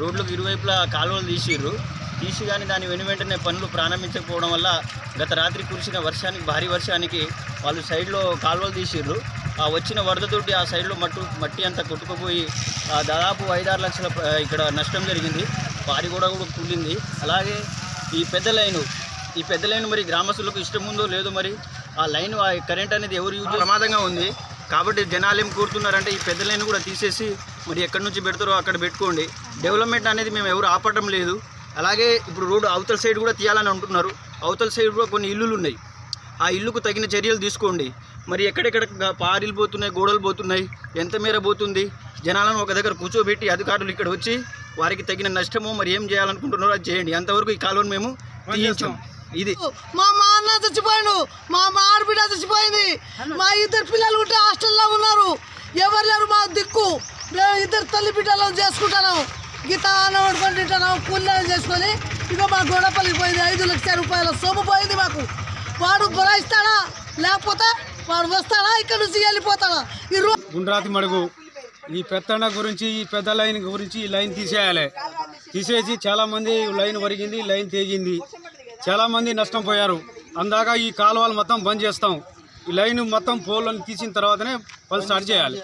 రోడ్లకు ఇరువైపులా కాలువలు తీసిర్రు. తీసి కానీ దాని వెను వెంటనే పనులు ప్రారంభించకపోవడం వల్ల గత రాత్రి కురిసిన వర్షానికి భారీ వర్షానికి వాళ్ళు సైడ్లో కాలువలు తీసిర్రు. ఆ వచ్చిన వరదతోటి ఆ సైడ్లో మట్టు మట్టి అంతా కొట్టుకుపోయి దాదాపు ఐదారు లక్షల ఇక్కడ నష్టం జరిగింది. వారి కూడా కూడా కూలింది అలాగే ఈ పెద్ద లైను ఈ పెద్ద లైన్ మరి గ్రామస్తులకు ఇష్టం ఉందో లేదో మరి ఆ లైన్ ఆ కరెంట్ అనేది ఎవరు యూజ్ ప్రమాదంగా ఉంది. కాబట్టి జనాలు ఏం కోరుతున్నారంటే ఈ పెద్ద లైన్ కూడా తీసేసి మరి ఎక్కడి నుంచి పెడతారో అక్కడ పెట్టుకోండి. డెవలప్మెంట్ అనేది మేము ఎవరు ఆపటం లేదు. అలాగే ఇప్పుడు రోడ్డు అవతల సైడ్ కూడా తీయాలని అంటున్నారు. అవతల సైడ్ కూడా కొన్ని ఇల్లులు ఉన్నాయి. ఆ ఇల్లుకు తగిన చర్యలు తీసుకోండి. మరి ఎక్కడెక్కడ పారిలు పోతున్నాయి గోడలు పోతున్నాయి ఎంత మేర పోతుంది? జనాలను ఒక దగ్గర కూర్చోబెట్టి అధికారులు ఇక్కడ వచ్చి వారికి తగిన నష్టమో మరి ఏం చేయాలనుకుంటున్నారో అది చేయండి. అంతవరకు ఈ కాలువను మేము తీయించాం. ఇది మా మా అన్న మా మా ఆడబిడ్డ చచ్చిపోయింది. మా ఇద్దరు పిల్లలు ఉంటే హాస్టల్లో ఉన్నారు. ఎవరు లేరు మా దిక్కు. మేము ఇద్దరు తల్లి బిడ్డలు చేసుకుంటాను. గీత అనబడుకొని తింటాను. కూలీలు చేసుకొని ఇక మా గొడపల్లికి పోయింది. ఐదు లక్షల రూపాయల సొమ్ము పోయింది మాకు. వాడు బురాయిస్తాడా? లేకపోతే వాడు వస్తాడా? ఇక్కడ నుంచి వెళ్ళిపోతాడా? ఈ గుండ్రాతి మడుగు. ఈ పెత్తన గురించి ఈ పెద్ద లైన్ గురించి ఈ లైన్ తీసేయాలి. తీసేసి చాలా మంది లైన్ వరిగింది లైన్ తెగింది. చాలా మంది నష్టం పోయారు. అందాక ఈ కాలువలు మొత్తం బంద్ చేస్తాం. ఈ లైన్ మొత్తం పోలను తీసిన తర్వాతనే పని స్టార్ట్ చేయాలి.